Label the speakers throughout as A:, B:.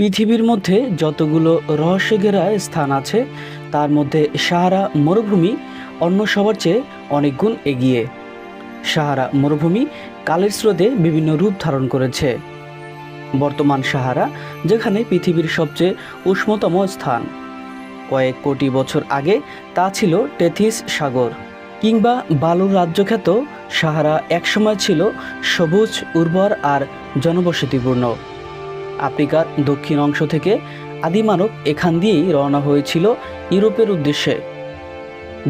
A: পৃথিবীর মধ্যে যতগুলো রহস্য ঘেরা স্থান আছে, তার মধ্যে সাহারা মরুভূমি অন্য সবার চেয়ে অনেক গুণ এগিয়ে। সাহারা মরুভূমি কালের স্রোতে বিভিন্ন রূপ ধারণ করেছে। বর্তমান সাহারা, যেখানে পৃথিবীর সবচেয়ে উষ্ণতম স্থান। কয়েক কোটি বছর আগে তা ছিল টেথিস সাগর, কিংবা বালুর রাজ্যখ্যাত সাহারা একসময় ছিল সবুজ, উর্বর আর জনবসতিপূর্ণ। আফ্রিকার দক্ষিণ অংশ থেকে আদিমানব এখান দিয়েই রওনা হয়েছিল ইউরোপের উদ্দেশ্যে।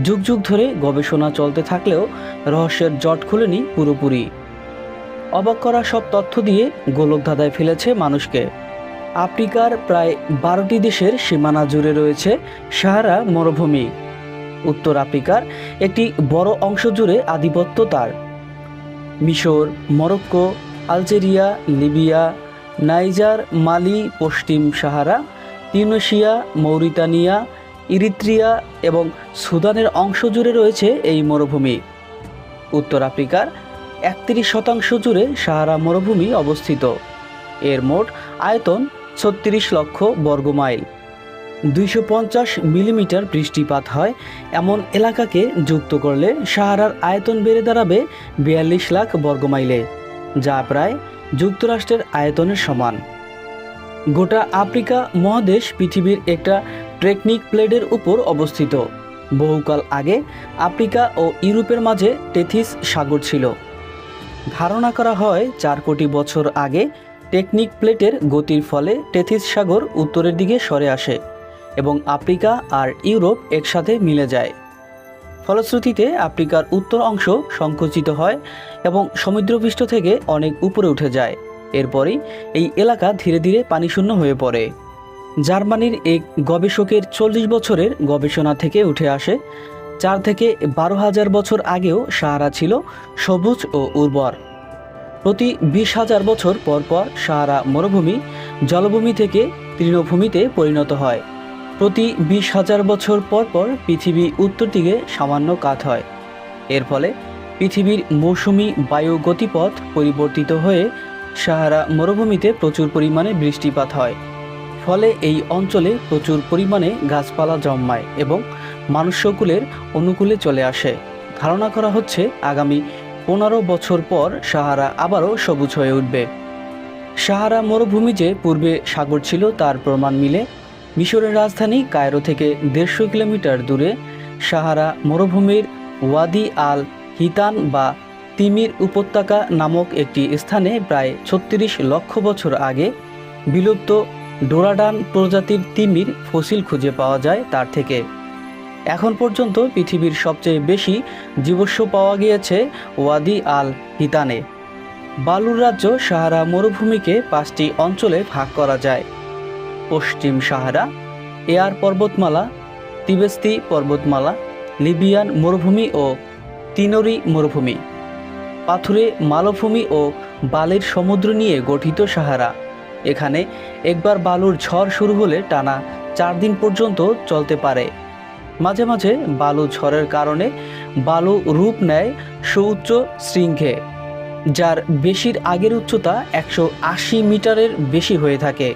A: যুগ যুগ ধরে গবেষণা চলতে থাকলেও রহস্যের জট খুলেনি পুরোপুরি। অবাক করা সব তথ্য দিয়ে গোলকধাঁধায় ফেলেছে মানুষকে। আফ্রিকার প্রায় বারোটি দেশের সীমানা জুড়ে রয়েছে সাহারা মরুভূমি। উত্তর আফ্রিকার একটি বড় অংশ জুড়ে আধিপত্য তার। মিশর, Morocco, Algeria, Libya Niger, Mali, পশ্চিম সাহারা তিউনেশিয়া মৌরিতানিয়া ইরিত্রিয়া এবং সুদানের অংশ জুড়ে রয়েছে এই মরুভূমি। উত্তর আফ্রিকার একত্রিশ শতাংশ জুড়ে সাহারা মরুভূমি অবস্থিত। এর মোট আয়তন ছত্রিশ লক্ষ বর্গমাইল দুইশো পঞ্চাশ মিলিমিটার বৃষ্টিপাত হয় এমন এলাকাকে যুক্ত করলে সাহারার আয়তন বেড়ে দাঁড়াবে বিয়াল্লিশ লাখ বর্গমাইলে যা প্রায় যুক্তরাষ্ট্রের আয়তনের সমান। গোটা আফ্রিকা মহাদেশ পৃথিবীর একটা টেকনিক প্লেটের উপর অবস্থিত। বহুকাল আগে আফ্রিকা ও ইউরোপের মাঝে টেথিস সাগর ছিল। ধারণা করা হয় চার কোটি বছর আগে টেকনিক প্লেটের গতির ফলে টেথিস সাগর উত্তরের দিকে সরে আসে এবং আফ্রিকা আর ইউরোপ একসাথে মিলে যায়। ফলশ্রুতিতে আফ্রিকার উত্তর অংশ সংকুচিত হয় এবং সমুদ্রপৃষ্ঠ থেকে অনেক উপরে উঠে যায়। এরপরই এই এলাকা ধীরে ধীরে পানিশূন্য হয়ে পড়ে। জার্মানির এক গবেষকের চল্লিশ বছরের গবেষণা থেকে উঠে আসে, চার থেকে বারো হাজার বছর আগেও সাহারা ছিল সবুজ ও উর্বর। প্রতি বিশ হাজার বছর পর পর সাহারা মরুভূমি জলভূমি থেকে তৃণভূমিতে পরিণত হয়। প্রতি বিশ হাজার বছর পর পর পৃথিবী উত্তর দিকে সামান্য কাত হয়। এর ফলে পৃথিবীর মৌসুমি বায়ু গতিপথ পরিবর্তিত হয়ে সাহারা মরুভূমিতে প্রচুর পরিমাণে বৃষ্টিপাত হয়। ফলে এই অঞ্চলে প্রচুর পরিমাণে গাছপালা জন্মায় এবং মানুষ্যকুলের অনুকূলে চলে আসে। ধারণা করা হচ্ছে আগামী পনেরো বছর পর সাহারা আবারও সবুজ হয়ে উঠবে। সাহারা মরুভূমি যে পূর্বে সাগর ছিল তার প্রমাণ মিলে মিশরের রাজধানী কায়রো থেকে দেড়শো কিলোমিটার দূরে সাহারা মরুভূমির ওয়াদি আল হিতান বা তিমির উপত্যকা নামক একটি স্থানে প্রায় ছত্রিশ লক্ষ বছর আগে বিলুপ্ত ডোরাডান প্রজাতির তিমির ফসিল খুঁজে পাওয়া যায় তার থেকে। এখন পর্যন্ত পৃথিবীর সবচেয়ে বেশি জীবস্ব পাওয়া গিয়েছে ওয়াদি আল হিতানে। বালুর রাজ্য সাহারা মরুভূমিকে পাঁচটি অঞ্চলে ভাগ করা যায়। পশ্চিম সাহারা, এয়ার পর্বতমালা, তিবেস্তি পর্বতমালা, লিবিয়ান মরুভূমি ও তিনরি মরুভূমি। পাথুরে মালভূমি ও বালির সমুদ্র নিয়ে গঠিত সাহারা। এখানে একবার বালুর ঝড় শুরু হলে টানা চার দিন পর্যন্ত চলতে পারে। মাঝে মাঝে বালু ঝড়ের কারণে বালু রূপ নেয় সুউচ্চ শৃঙ্খে যার বেশির আগের উচ্চতা একশো আশি মিটারের বেশি হয়ে থাকে।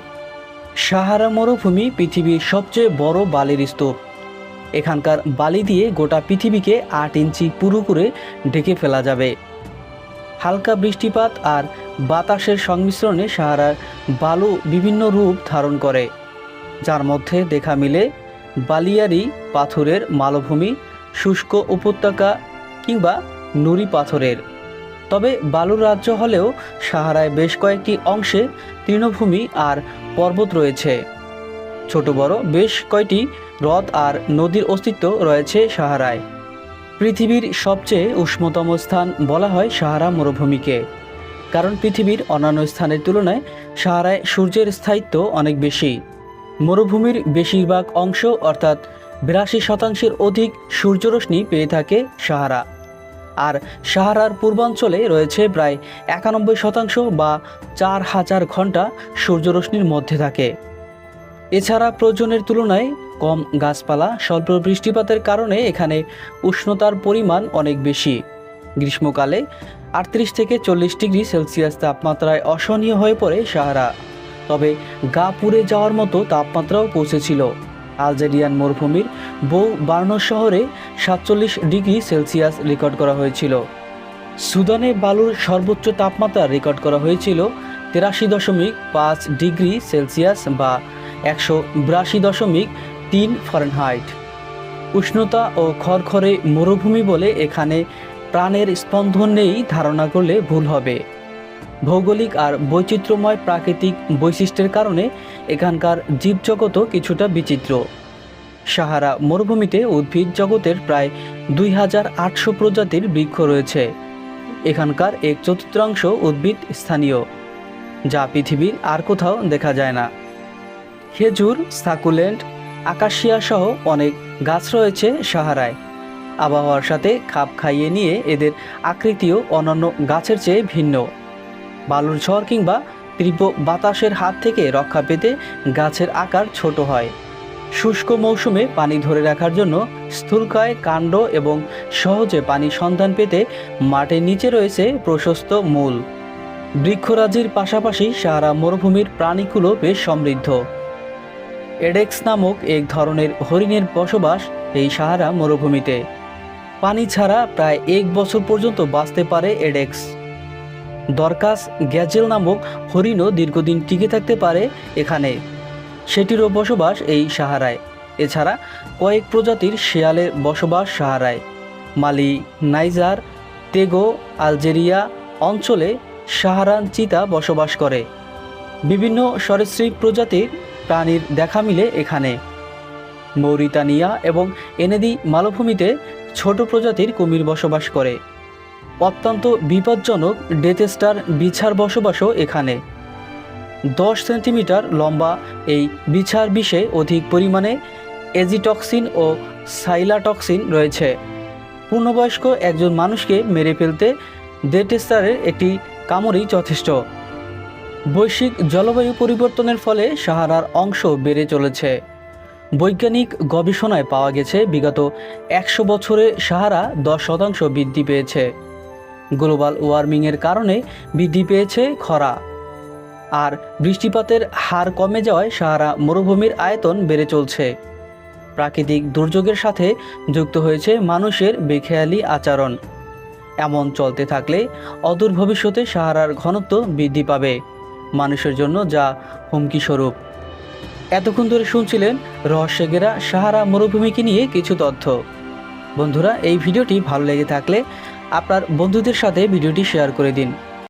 A: সাহারা মরুভূমি পৃথিবীর সবচেয়ে বড় বালির স্তূপ। এখানকার বালি দিয়ে গোটা পৃথিবীকে আট ইঞ্চি পুরো করে ঢেকে ফেলা যাবে। হালকা বৃষ্টিপাত আর বাতাসের সংমিশ্রণে সাহারার বালু বিভিন্ন রূপ ধারণ করে। যার মধ্যে দেখা মিলে বালিয়ারি পাথরের মালভূমি, শুষ্ক উপত্যকা কিংবা নুড়ি পাথরের। তবে বালুর রাজ্য হলেও সাহারায় বেশ কয়েকটি অংশে তৃণভূমি আর পর্বত রয়েছে। ছোট বড় বেশ কয়টি হ্রদ আর নদীর অস্তিত্ব রয়েছে সাহারায়। পৃথিবীর সবচেয়ে উষ্ণতম স্থান বলা হয় সাহারা মরুভূমিকে। কারণ পৃথিবীর অন্যান্য স্থানের তুলনায় সাহারায় সূর্যের স্থায়িত্ব অনেক বেশি। মরুভূমির বেশিরভাগ অংশ অর্থাৎ বিরাশি শতাংশের অধিক সূর্যরশ্মি পেয়ে থাকে সাহারা। আর সাহারার পূর্বাঞ্চলে রয়েছে প্রায় একানব্বই শতাংশ বা চার হাজার ঘণ্টা সূর্যরশ্মির মধ্যে থাকে। এছাড়া প্রয়োজনের তুলনায় কম গাছপালা, স্বল্প বৃষ্টিপাতের কারণে এখানে উষ্ণতার পরিমাণ অনেক বেশি। গ্রীষ্মকালে আটত্রিশ থেকে চল্লিশ ডিগ্রি সেলসিয়াস তাপমাত্রায় অসহনীয় হয়ে পড়ে সাহারা। তবে গা পুড়ে যাওয়ার মতো তাপমাত্রাও পৌঁছেছিল। আলজেরিয়ান মরুভূমির বউ বার্নো শহরে সাতচল্লিশ ডিগ্রি সেলসিয়াস রেকর্ড করা হয়েছিল। সুদানে বালুর সর্বোচ্চ তাপমাত্রা রেকর্ড করা হয়েছিল তেরাশি দশমিক পাঁচ ডিগ্রি সেলসিয়াস বা একশো বিরাশি দশমিক তিন ফারেনহাইট। উষ্ণতা ও খড়খড়ে মরুভূমি বলে এখানে প্রাণের স্পন্দন নেই ধারণা করলে ভুল হবে। ভৌগোলিক আর বৈচিত্র্যময় প্রাকৃতিক বৈশিষ্ট্যের কারণে এখানকার জীবজগতও কিছুটা বিচিত্র। সাহারা মরুভূমিতে উদ্ভিদ জগতের প্রায় দুই হাজার আটশো প্রজাতির বৃক্ষ রয়েছে। এখানকার এক চতুর্থাংশ উদ্ভিদ স্থানীয়, যা পৃথিবীর আর কোথাও দেখা যায় না। খেজুর, সাকুলেন্ট, আকাশিয়া সহ অনেক গাছ রয়েছে সাহারায়। আবহাওয়ার সাথে খাপ খাইয়ে নিয়ে এদের আকৃতিও অন্যান্য গাছের চেয়ে ভিন্ন। বালুর ঝড় কিংবা তীব্র বাতাসের হাত থেকে রক্ষা পেতে গাছের আকার ছোট হয়। শুষ্ক মৌসুমে পানি ধরে রাখার জন্য স্থূলকায় কাণ্ড এবং সহজে পানি সন্ধান পেতে মাটির নিচে রয়েছে প্রশস্ত মূল। বৃক্ষরাজির পাশাপাশি সারা মরুভূমির প্রাণীকুলো বেশ সমৃদ্ধ। এডেক্স নামক এক ধরনের হরিণের বসবাস এই সাহারা মরুভূমিতে। পানি ছাড়া প্রায় এক বছর পর্যন্ত বাঁচতে পারে এডেক্স। দরকাস গ্যাজেল নামক হরিণও দীর্ঘদিন টিকে থাকতে পারে এখানে। সেটিরও বসবাস এই সাহারায়। এছাড়া কয়েক প্রজাতির শেয়ালের বসবাস সাহারায়। মালি, নাইজার, তেগো, আলজেরিয়া অঞ্চলে সাহারান চিতা বসবাস করে। বিভিন্ন সরীসৃপ প্রজাতির প্রাণীর দেখা মিলে এখানে। মৌরিতানিয়া এবং এনেদি মালভূমিতে ছোট প্রজাতির কুমির বসবাস করে। অত্যন্ত বিপজ্জনক ডেথেস্টার বিছার বসবাসও এখানে। দশ সেন্টিমিটার লম্বা এই বিছার বিষে অধিক পরিমাণে এজিটক্সিন ও সাইলাটক্সিন রয়েছে। পূর্ণবয়স্ক একজন মানুষকে মেরে ফেলতে ডেটেস্টারের একটি কামড়ই যথেষ্ট। বৈশ্বিক জলবায়ু পরিবর্তনের ফলে সাহারার অংশ বেড়ে চলেছে। বৈজ্ঞানিক গবেষণায় পাওয়া গেছে, বিগত একশো বছরে সাহারা দশ শতাংশ বৃদ্ধি পেয়েছে। গ্লোবাল ওয়ার্মিংয়ের কারণে বৃদ্ধি পেয়েছে খরা। আর বৃষ্টিপাতের হার কমে যাওয়ায় সাহারা মরুভূমির আয়তন বেড়ে চলছে। প্রাকৃতিক দুর্যোগের সাথে যুক্ত হয়েছে মানুষের বেখেয়ালি আচরণ। এমন চলতে থাকলে অদূর ভবিষ্যতে সাহারার ঘনত্ব বৃদ্ধি পাবে। মানুষের জন্য যা হুমকি স্বরূপ এতক্ষণ ধরে শুনছিলেন রহস্যগেরা সাহারা মরুভূমিকে নিয়ে কিছু তথ্য। বন্ধুরা, এই ভিডিওটি ভালো লেগে থাকলে আপনার বন্ধুদের সাথে ভিডিওটি শেয়ার করে দিন।